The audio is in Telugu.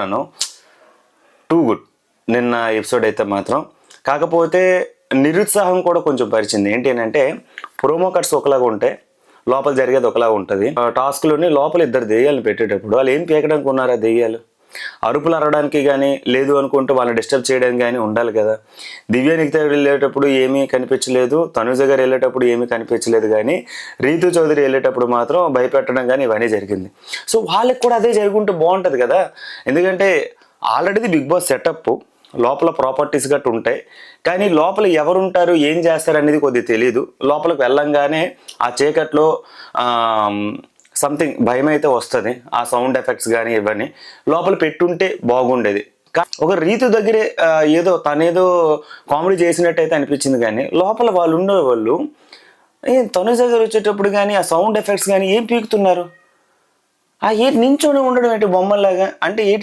అన్నాను. టూ గుడ్ నిన్న ఎపిసోడ్ అయితే మాత్రం. కాకపోతే నిరుత్సాహం కూడా కొంచెం పరిచింది. ఏంటి అని అంటే ప్రోమో కట్స్ ఒకలాగా ఉంటాయి లోపల జరిగేది ఒకలాగా ఉంటుంది. టాస్క్లోని లోపల ఇద్దరు దెయ్యాలను పెట్టేటప్పుడు వాళ్ళు ఏం పీకడానికి ఉన్నారా దెయ్యాలు? అరుపులు అరవడానికి కానీ లేదు అనుకుంటే వాళ్ళని డిస్టర్బ్ చేయడానికి కానీ ఉండాలి కదా. దివ్య నిఖిత వెళ్ళేటప్పుడు ఏమీ కనిపించలేదు. తనుజ గారు వెళ్ళేటప్పుడు ఏమీ కనిపించలేదు కానీ రీతు చౌదరి వెళ్ళేటప్పుడు మాత్రం భయపెట్టడం కానీ ఇవన్నీ జరిగింది. సో వాళ్ళకి కూడా అదే జరుగుంటే బాగుంటుంది కదా. ఎందుకంటే ఆల్రెడీ బిగ్ బాస్ సెటప్ లోపల ప్రాపర్టీస్ గట్టు ఉంటాయి. కానీ లోపల ఎవరుంటారు ఏం చేస్తారు అనేది కొద్దిగా తెలియదు లోపలికి వెళ్ళంగానే ఆ చీకట్లో సంథింగ్ భయం అయితే వస్తుంది ఆ సౌండ్ ఎఫెక్ట్స్ కానీ ఇవన్నీ. లోపల పెట్టుంటే బాగుండేది. కా- ఒక రీతు దగ్గరే ఏదో తనేదో కామెడీ చేసినట్టయితే అనిపించింది కానీ లోపల వాళ్ళు ఉండే వాళ్ళు ఏ తనుజ దగ్గర వచ్చేటప్పుడు కానీ ఆ సౌండ్ ఎఫెక్ట్స్ కానీ ఏం పీకుతున్నారు? ఆ ఏంటి నించొని ఉండడం ఏంటి బొమ్మల్లాగా? అంటే ఏంటి